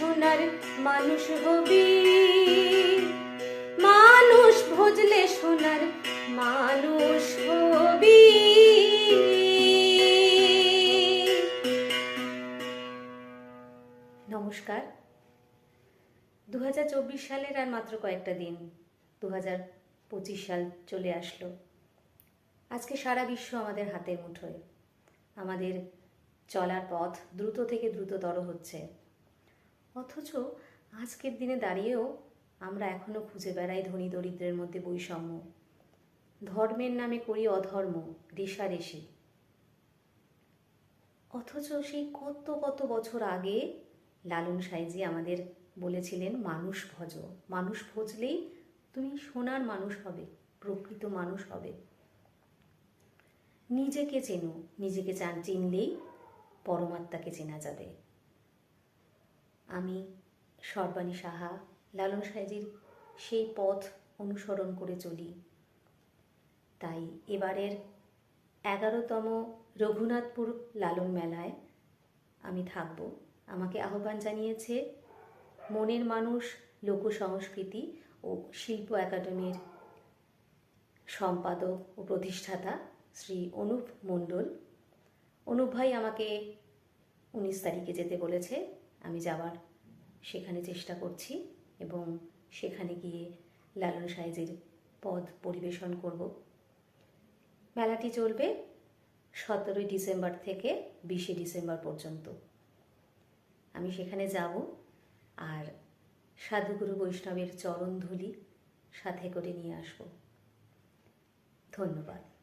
সোনার মানুষ হবি। মানুষ ভজলে সোনার মানুষ হবি। নমস্কার। দু হাজার চব্বিশ সালের আর মাত্র কয়েকটা দিন দু সাল চলে আসলো। আজকে সারা বিশ্ব আমাদের হাতের মুঠোয়। আমাদের চলার পথ দ্রুত থেকে দ্রুততর হচ্ছে। অথচ আজকের দিনে দাঁড়িয়েও আমরা এখনও খুঁজে বেড়াই ধনী দরিদ্রের মধ্যে বৈষম্য। ধর্মের নামে করি অধর্ম রেশারেশি অথচ সেই কত কত বছর আগে লালন সাইজি আমাদের বলেছিলেন, মানুষ ভজ। মানুষ ভজলেই তুমি সোনার মানুষ হবে, প্রকৃত মানুষ হবে। নিজেকে চেনো, নিজেকে চান চিনলেই পরমাত্মাকে চেনা যাবে। আমি, সর্বাণী সাহা, লালন সাইজির সেই পথ অনুসরণ করে চলি। তাই এবারের এগারোতম রঘুনাথপুর লালন মেলায় আমি থাকব। আমাকে আহ্বান জানিয়েছে মনের মানুষ, লোক সংস্কৃতি ও শিল্প একাডেমির সম্পাদক ও প্রতিষ্ঠাতা শ্রী অনুপ মণ্ডল। অনুপ ভাই আমাকে উনিশ তারিখে যেতে বলেছে। আমি যাওয়ার সেখানে চেষ্টা করছি এবং সেখানে গিয়ে লালন সাইজের পদ পরিবেশন করব। মেলাটি চলবে সতেরোই ডিসেম্বর থেকে বিশে ডিসেম্বর পর্যন্ত। আমি সেখানে যাব আর সাধুগুরু বৈষ্ণবের চরণ ধুলি সাথে করে নিয়ে আসব। ধন্যবাদ।